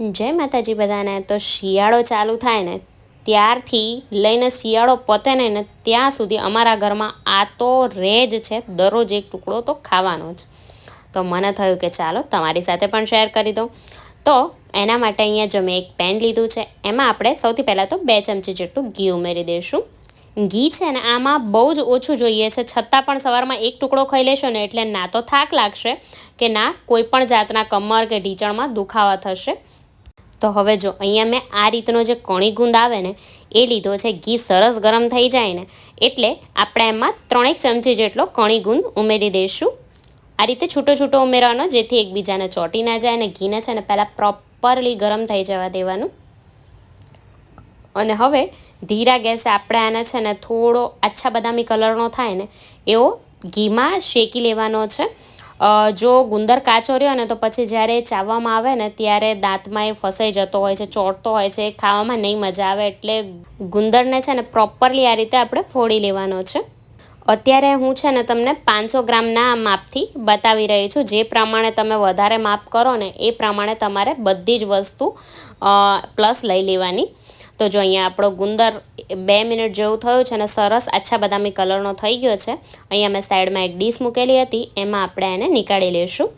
જય માતાજી બધાને તો શિયાળો ચાલુ થાય ને ત્યારથી લઈને શિયાળો પતે ને ને ત્યાં સુધી અમારા ઘરમાં આ તો રેજ છે, દરરોજ એક ટુકડો તો ખાવાનો જ. તો મને થયું કે ચાલો તમારી સાથે પણ શેર કરી દઉં. તો એના માટે અહીંયા જો મેં એક પેન લીધું છે, એમાં આપણે સૌથી પહેલાં તો બે ચમચી જેટલું ઘી ઉમેરી દઈશું. ઘી છે ને આમાં બહુ જ ઓછું જોઈએ છે, છતાં પણ સવારમાં એક ટુકડો ખાઈ લેશો ને એટલે ના તો થાક લાગશે કે ના, કોઈ પણ જાતના કમર કે ઢીચણમાં દુખાવા થશે. તો હવે જો અહીંયા મેં આ રીતનો જે કણી ગુંદ આવે ને, એ લીધો છે, ઘી સરસ ગરમ થઈ જાય ને, એટલે આપણે એમાં ત્રણેક ચમચી જેટલો કણી ગુંદ ઉમેરી દઈશું. આ રીતે છૂટો છૂટો ઉમેરવાનો, જેથી એકબીજાને ચોટી ના જાય અને ઘીને છે ને પહેલાં પ્રોપરલી ગરમ થઈ જવા દેવાનું. અને હવે ધીરા ગેસે આપણે આને છે ને થોડો આછા બદામી કલરનો થાય ને, એવો ઘીમાં શેકી લેવાનો છે. જો ગુંદર કાચો રહ્યો ને તો પછી જ્યારે ચાવવામાં આવે ને ત્યારે દાંતમાં એ ફસાઈ જતો હોય છે, ચોટતો હોય છે ખાવામાં નહીં મજા આવે એટલે ગુંદરને છે ને પ્રોપરલી આ રીતે આપણે ફોડી લેવાનો છે. અત્યારે હું છે ને તમને પાંચસો ગ્રામના માપથી બતાવી રહી છું. જે પ્રમાણે તમે વધારે માપ કરો ને એ પ્રમાણે તમારે બધી જ વસ્તુ પ્લસ લઈ લેવાની. તો જો અહીંયા આપણો ગુંદર બે મિનિટ જેવું થયું છે અને સરસ આછા બદામી કલરનો થઈ ગયો છે. અહીંયા મેં સાઈડમાં એક ડીશ મૂકેલી હતી, એમાં આપણે એને નીકાળી લઈશું.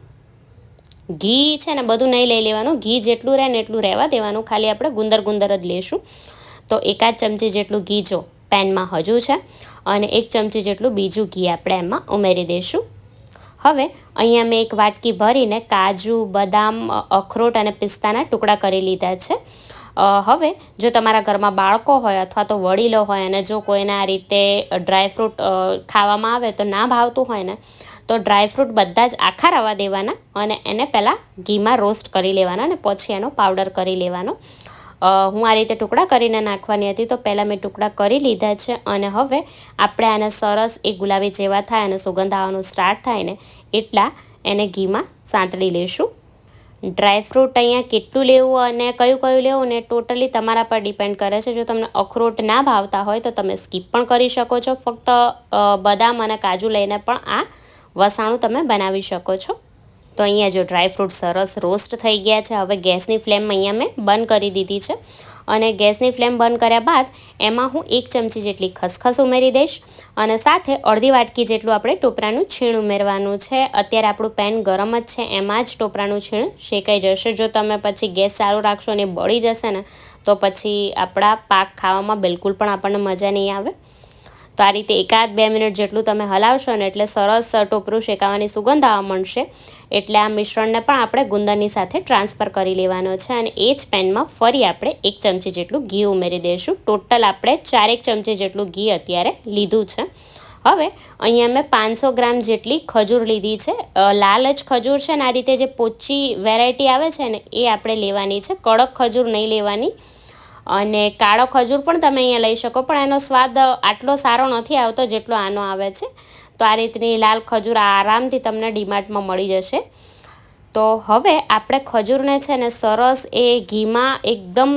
ઘી છે ને બધું નહીં લઈ લેવાનું, ઘી જેટલું રહે ને એટલું રહેવા દેવાનું. ખાલી આપણે ગુંદર ગુંદર જ લેશું તો એકાદ ચમચી જેટલું ઘી જો પેનમાં હજુ છે અને એક ચમચી જેટલું બીજું ઘી આપણે એમાં ઉમેરી દઈશું. હવે અહીંયા મેં એક વાટકી ભરીને કાજુ, બદામ, અખરોટ અને પિસ્તાના ટુકડા કરી લીધા છે. હવે જો તમારા ઘરમાં બાળકો હોય અથવા તો વડીલો હોય અને જો કોઈને આ રીતે ડ્રાયફ્રૂટ ખાવામાં આવે તો ના ભાવતું હોય ને, તો ડ્રાયફ્રૂટ બધા જ આખા રવા દેવાના અને એને પહેલાં ઘીમાં રોસ્ટ કરી લેવાના અને પછી એનો પાવડર કરી લેવાનો. હું આ રીતે ટુકડા કરીને નાખવાની હતી તો પહેલાં મેં ટુકડા કરી લીધા છે અને હવે આપણે આને સરસ એ ગુલાબી જેવા થાય અને સુગંધ આવવાનું સ્ટાર્ટ થાય ને, એટલા એને ઘીમાં સાંતળી લઈશું ડ્રાયફ્રૂટ અહીંયા કેટલું લેવું અને કયું કયું લેવું ને ટોટલી તમારા પર ડિપેન્ડ કરે છે. જો તમને અખરોટ ના ભાવતા હોય તો તમે સ્કીપ પણ કરી શકો છો. ફક્ત બદામ અને કાજુ લઈને પણ આ વસાણું તમે બનાવી શકો છો. તો અહીંયા જો ડ્રાયફ્રૂટ સરસ રોસ્ટ થઈ ગયા છે. હવે ગેસની ફ્લેમ અહીંયા મેં બંધ કરી દીધી છે. અને ગેસની ફ્લેમ બંધ કર્યા બાદ એમાં હું એક ચમચી જેટલી ખસખસ ઉમેરી દઈશ અને સાથે અડધી વાટકી જેટલું આપણે ટોપરાનું છીણ ઉમેરવાનું છે. અત્યારે આપણું પેન ગરમ જ છે, એમાં જ ટોપરાનું છીણ શેકાઈ જશે. જો તમે પછી ગેસ ચાલુ રાખશો અને બળી જશે ને, તો પછી આપણા પાક ખાવામાં બિલકુલ પણ આપણને મજા નહીં આવે. તો આ રીતે એકાદ બે મિનિટ જેટલું તમે હલાવશો ને એટલે સરસ ટોપરું શેકાવાની સુગંધ આવવા મળશે એટલે આ મિશ્રણને પણ આપણે ગુંદરની સાથે ટ્રાન્સફર કરી લેવાનો છે અને એ જ પેનમાં ફરી આપણે એક ચમચી જેટલું ઘી ઉમેરી દઈશું. ટોટલ આપણે ચારેક ચમચી જેટલું ઘી અત્યારે લીધું છે. હવે અહીંયા મેં પાંચસો ગ્રામ જેટલી ખજૂર લીધી છે. લાલ જ ખજૂર છે ને આ રીતે જે પોચી વેરાયટી આવે છે ને એ આપણે લેવાની છે. કડક ખજૂર નહીં લેવાની. અને કાળો ખજૂર પણ તમે અહીંયા લઈ શકો, પણ એનો સ્વાદ આટલો સારો નથી આવતો જેટલો આનો આવે છે. તો આ રીતની લાલ ખજૂર આરામથી તમને ડીમાર્ટમાં મળી જશે. તો હવે આપણે ખજૂરને છે ને સરસ એ ઘીમાં એકદમ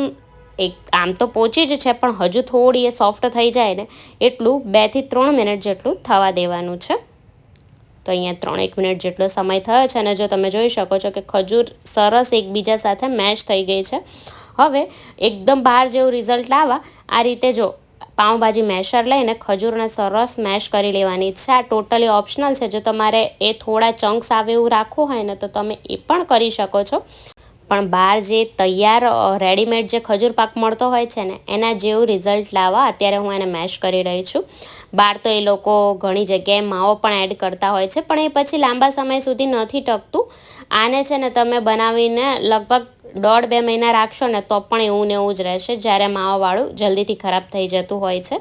એક આમ તો પોચી જ છે, પણ હજુ થોડી એ સોફ્ટ થઈ જાય ને, એટલું બેથી ત્રણ મિનિટ જેટલું થવા દેવાનું છે. તો અહીંયા ત્રણ એક મિનિટ જેટલો સમય થયો છે અને જો તમે જોઈ શકો છો કે ખજૂર સરસ એકબીજા સાથે મેચ થઈ ગઈ છે. હવે એકદમ બહાર જેવું રિઝલ્ટ લાવવા, આ રીતે જો પાઉંભાજી મેશર લઈને ખજૂરને સરસ મેશ કરી લેવાની છે. આ ટોટલી ઓપ્શનલ છે. જો તમારે એ થોડા ચંક્સ આવે એવું રાખવું હોય ને તો તમે એ પણ કરી શકો છો. પણ બહાર જે તૈયાર રેડીમેડ જે ખજૂર પાક મળતો હોય છે ને, એના જેવું રિઝલ્ટ લાવવા અત્યારે હું એને મેશ કરી રહી છું. બહાર તો એ લોકો ઘણી જગ્યાએ માવો પણ એડ કરતા હોય છે, પણ એ પછી લાંબા સમય સુધી નથી ટકતું. આને છે ને તમે બનાવીને લગભગ દોઢ બે મહિના રાખશો ને, તો પણ એવું ને એવું જ રહેશે, જ્યારે માવાવાળું જલ્દીથી ખરાબ થઈ જતું હોય છે.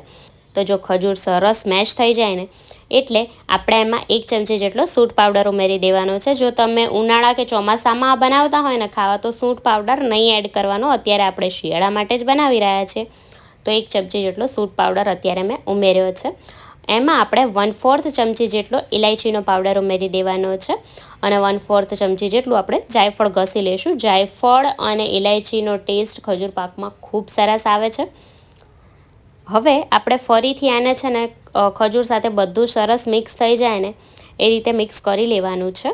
તો જો ખજૂર સરસ મેશ થઈ જાય ને એટલે આપણે એમાં એક ચમચી જેટલો સૂટ પાવડર ઉમેરી દેવાનો છે. જો તમે ઉનાળા કે ચોમાસામાં બનાવતા હોય ને ખાવા, તો સૂટ પાવડર નહીં એડ કરવાનો. અત્યારે આપણે શિયાળા માટે જ બનાવી રહ્યા છીએ તો એક ચમચી જેટલો સૂટ પાવડર અત્યારે મેં ઉમેર્યો છે. એમાં આપણે વન ફોર્થ ચમચી જેટલો ઇલાયચીનો પાવડર ઉમેરી દેવાનો છે. અને વન ફોર્થ ચમચી જેટલું આપણે જાયફળ ઘસી લઈશું. જાયફળ અને ઇલાયચીનો ટેસ્ટ ખજૂર પાકમાં ખૂબ સરસ આવે છે. હવે આપણે ફરીથી આને છે ને ખજૂર સાથે બધું સરસ મિક્સ થઈ જાય ને, એ રીતે મિક્સ કરી લેવાનું છે.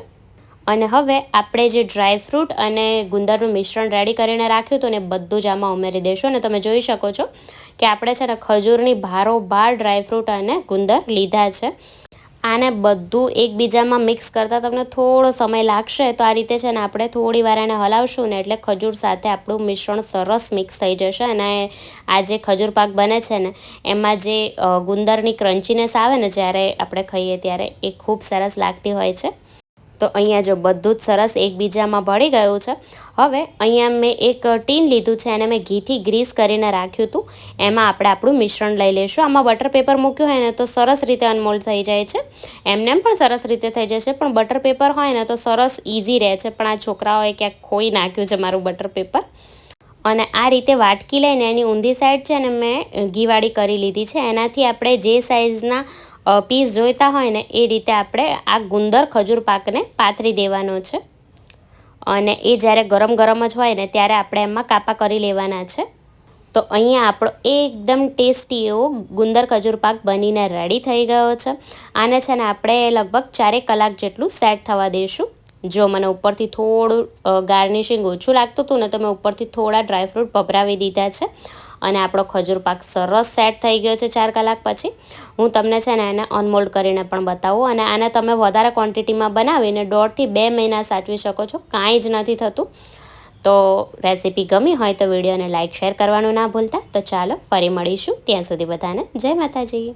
અને હવે આપણે જે ડ્રાયફ્રૂટ અને ગુંદરનું મિશ્રણ રેડી કરીને રાખ્યું હતું ને બધું જ આમાં ઉમેરી દઈશું અને તમે જોઈ શકો છો કે આપણે છે ને, ખજૂરની ભારોભાર ડ્રાયફ્રૂટ અને ગુંદર લીધા છે. આને બધું એકબીજામાં મિક્સ કરતાં તમને થોડો સમય લાગશે. તો આ રીતે છે ને આપણે થોડી વાર એને હલાવશું ને એટલે ખજૂર સાથે આપણું મિશ્રણ સરસ મિક્સ થઈ જશે. અને આ જે ખજૂર પાક બને છે ને, એમાં જે ગુંદરની ક્રન્ચીનેસ આવે ને જ્યારે આપણે ખાઈએ ત્યારે એ ખૂબ સરસ લાગતી હોય છે. તો અહીંયા જો બધું જ સરસ એકબીજામાં ભળી ગયું છે. હવે અહીંયા મેં એક ટીન લીધું છે, એને મેં ઘીથી ગ્રીસ કરીને રાખ્યું હતું. એમાં આપણે આપણું મિશ્રણ લઈ લઈશું. આમાં બટર પેપર મૂક્યું હોય ને તો સરસ રીતે અનમોલ્ડ થઈ જાય છે. એમને પણ સરસ રીતે થઈ જશે પણ બટર પેપર હોય ને તો સરસ ઇઝી રહે છે. પણ આ છોકરાઓએ ક્યાંક ખોઈ નાખ્યું છે મારું બટર પેપર અને આ રીતે વાટકી લઈને એની ઊંધી સાઈડ છે ને મેં ઘીવાળી કરી લીધી છે. એનાથી આપણે જે સાઇઝના પીસ જોઈતા હોય ને, એ રીતે આપણે આ ગુંદર ખજૂર પાકને પાથરી દેવાનો છે. અને એ જ્યારે ગરમ ગરમ જ હોય ને, ત્યારે આપણે એમાં કાપા કરી લેવાના છે. તો અહીંયા આપણો એકદમ ટેસ્ટી એવો ગુંદર ખજૂર પાક બનીને રેડી થઈ ગયો છે. આને છે ને આપણે લગભગ ચારેક કલાક જેટલું સેટ થવા દઈશું જો મને ઉપરથી થોડું ગાર્નિશિંગ ઓછું લાગતું હતું ને તો મેં ઉપરથી થોડા ડ્રાયફ્રૂટ ભભરાવી દીધા છે. અને આપણો ખજૂર પાક સરસ સેટ થઈ ગયો છે ચાર કલાક પછી. હું તમને છે ને એને અનમોલ્ડ કરીને પણ બતાવું. અને આને તમે વધારે ક્વોન્ટિટીમાં બનાવીને દોઢથી બે મહિના સાચવી શકો છો. કાંઈ જ નથી થતું. તો રેસીપી ગમી હોય તો વિડીયોને લાઇક શેર કરવાનું ના ભૂલતા. તો ચાલો ફરી મળીશું. ત્યાં સુધી બધાને જય માતાજી.